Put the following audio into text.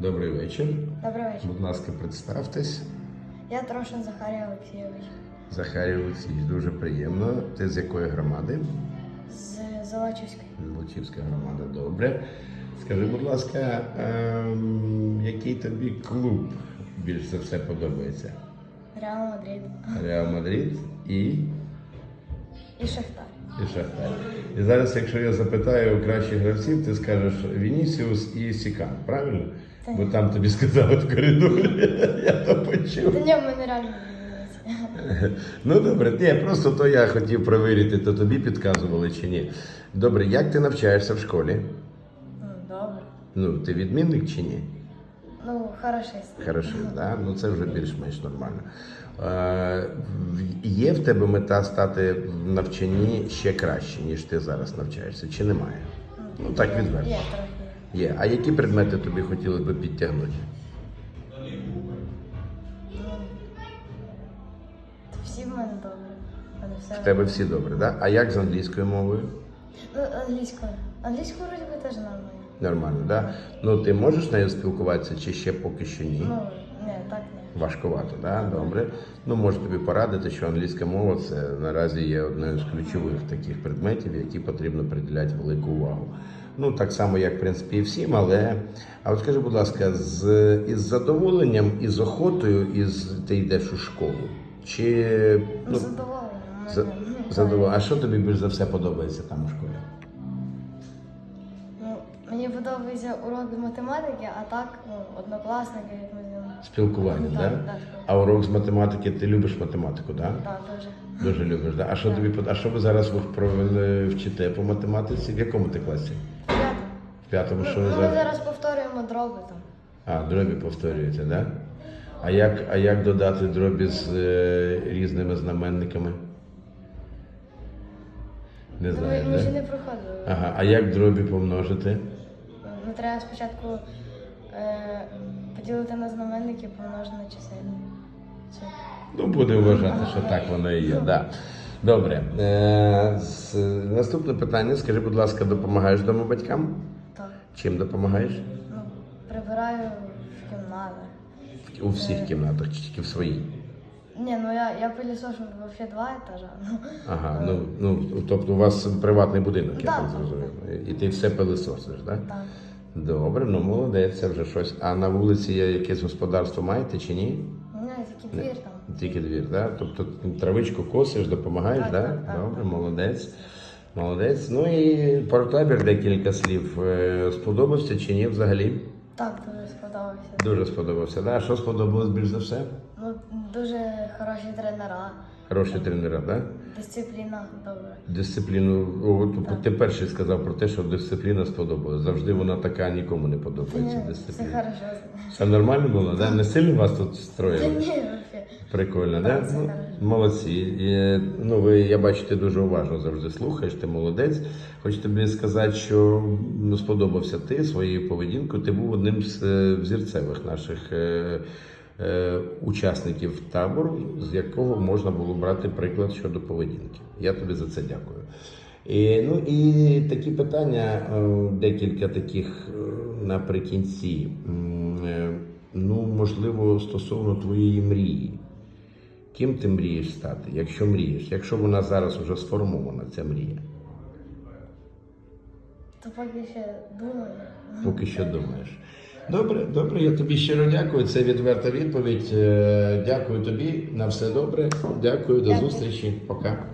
Добрий вечір. Добрий вечір. Будь ласка, представтесь. Я Трошин Захарій Олексійович Захарій Олексійович, дуже приємно. Ти з якої громади? з Золочівської. Лучівська громада, добре. Скажи, будь ласка, ем, який тобі клуб більш за все подобається? Реал Мадрид Реал Мадрид і, і Шахтар. і Шахтар. І зараз, якщо я запитаю кращих гравців, ти скажеш Вінісіус і Сікан, правильно? Бо там тобі сказали в коридорі, я то почув. Та ні, в мене реально. Ну добре, ні, просто то я хотів перевірити, то тобі підказували чи ні. Добре, як ти навчаєшся в школі? Ну, добре. Ну, ти відмінник чи ні? Ну, хорошист. Хорошо, да? ну це вже більш-менш нормально. Е, є в тебе мета стати в навчанні ще краще, ніж ти зараз навчаєшся, чи немає? Ну так відверто. Є трохи. Є. А які предмети тобі хотілося б підтягнути? Всі в мене добре. В все. В тебе всі добре, да? А як з англійською мовою? Ну, англійською. Англійською вроді би теж нормально. Нормально, да? Ну ти можеш нею спілкуватися чи ще поки що ні? Ну, ні, так ні. Важкувато, да? добре. Ну, можу тобі порадити, що англійська мова це наразі є одною з ключових таких предметів, які потрібно приділяти велику увагу. Ну, так само, як в принципі і всім, але. А от скажи, будь ласка, з із задоволенням і з охотою із ти йдеш у школу? Чи Ну, задоволення. за, ну, задоволення? А що тобі більш за все подобається там у школі? Ну, мені подобається урок математики, а так, ну, однокласники, як ми з ними. Спілкування, Ну, так? Да? так. А урок з математики ти любиш математику, так? Да? Так, дуже. Дуже любиш, да? А що тобі а що ви зараз ви провели вчите по математиці? В якому ти класі? В п'ятому Ну, що ви ну, ми зараз? зараз повторюємо дроби там. А, дробі повторюєте, да? А як, а як додати дробі з е, різними знаменниками? Не Ну, знаєш, ми, ми ще не проходили. Ага, а як дробі помножити? Ну, треба спочатку е, поділити на знаменники, помножити на чисельник. Ну, будемо вважати, що так воно і є. Да. Добре. Е, з, наступне питання. Скажи, будь ласка, допомагаєш вдома батькам? Так. Чим допомагаєш? Ну, прибираю в кімнатах. У всіх кімнатах чи тільки в своїй? Ні, ну я, я пилісошу взагалі два етажа. Ну, Ага, ну, ну тобто у вас приватний будинок, я Так, так так, зрозумів. І ти все пилисосиш, так? так. Добре, ну молодець, це вже щось. А на вулиці є якесь господарство маєте чи ні? У мене тільки двір там. Тільки двір, так? Тобто травичку косиш, допомагаєш, Так, так? так, так. Добре, молодець. Молодець. Ну і про табір декілька слів. Е, Сподобався чи ні взагалі? Так, дуже сподобався. Дуже сподобався. Да? А що сподобалось більш за все? Ну, дуже хороші тренера, Хороші тренера, так? дисципліна добра. Дисципліну, о, тобто ти перший сказав про те, що дисципліна сподобалась. Завжди вона така нікому не подобається. Ні, все хорошо. Все нормально було, да? Не сильно вас тут строїли? ні. Прикольно, Так, да? Ну, молодці. І, ну, ви, я бачу, ти дуже уважно завжди слухаєш, ти молодець. Хочу тобі сказати, що ну, сподобався ти своєю поведінкою. Ти був одним з е, взірцевих наших е, е, учасників табору, з якого можна було брати приклад щодо поведінки. Я тобі за це дякую. І, ну і такі питання, е, декілька таких е, наприкінці. Ну, можливо, стосовно твоєї мрії. Ким ти мрієш стати, якщо мрієш, якщо вона зараз вже сформована, ця мрія, То поки ще думаю. поки що думаєш. Добре, добре, я тобі щиро дякую. Це відверта відповідь. Е, Дякую тобі на все добре. Дякую, до Дякую. зустрічі. Пока.